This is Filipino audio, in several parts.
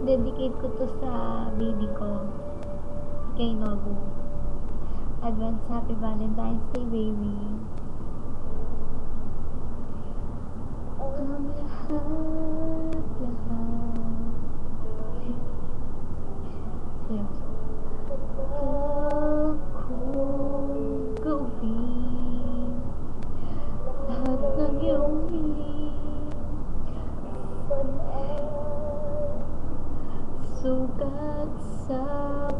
Dedicate ko to sa baby ko. Kay Nobu. Advance Happy Valentine's Day, baby. Sugat sa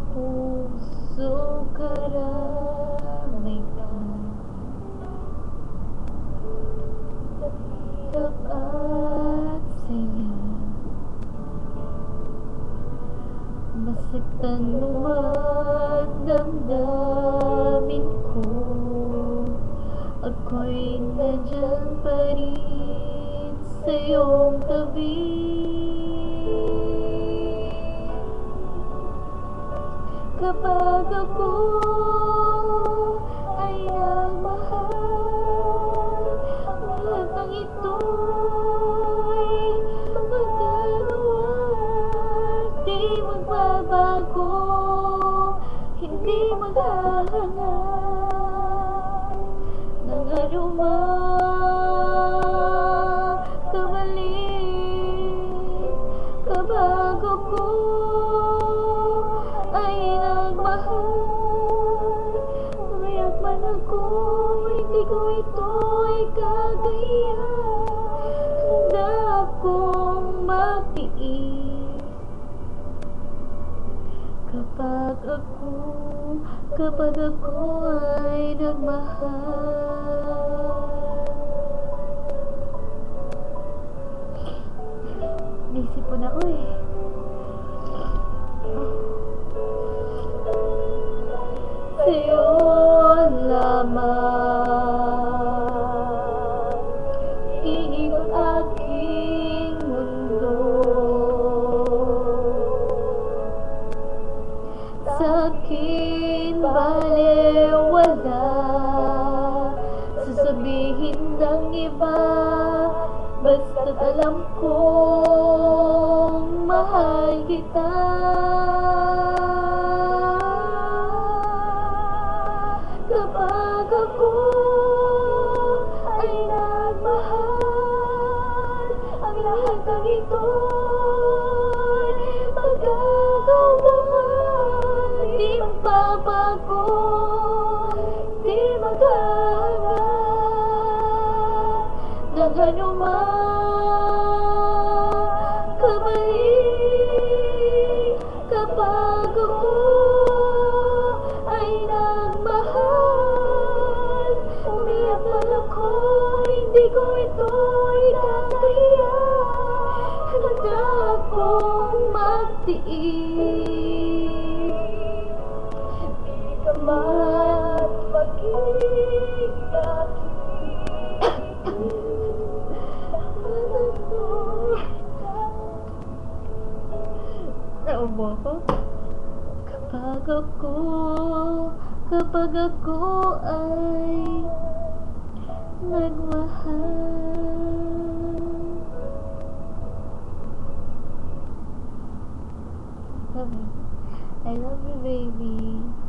puso karamay ka. Hirap at saya. Masaktan mo man damdamin ko. Ako'y nandyan pa rin sa iyong tabi Kapag ako ay nagmahal lahat ng ito'y magagawa Di magbabago kagaya Handa akong magtiis Kapag ako, kapag ako ay nagmahal Sasabihin ng iba Basta't alam kong mahal kita Anumang kabalik Kapag ako ay nagmahal. Umiyak ko ito ikakaya Handa akong magtiis mo Kapag ako, kapag ako ay nagmahal I love you, baby.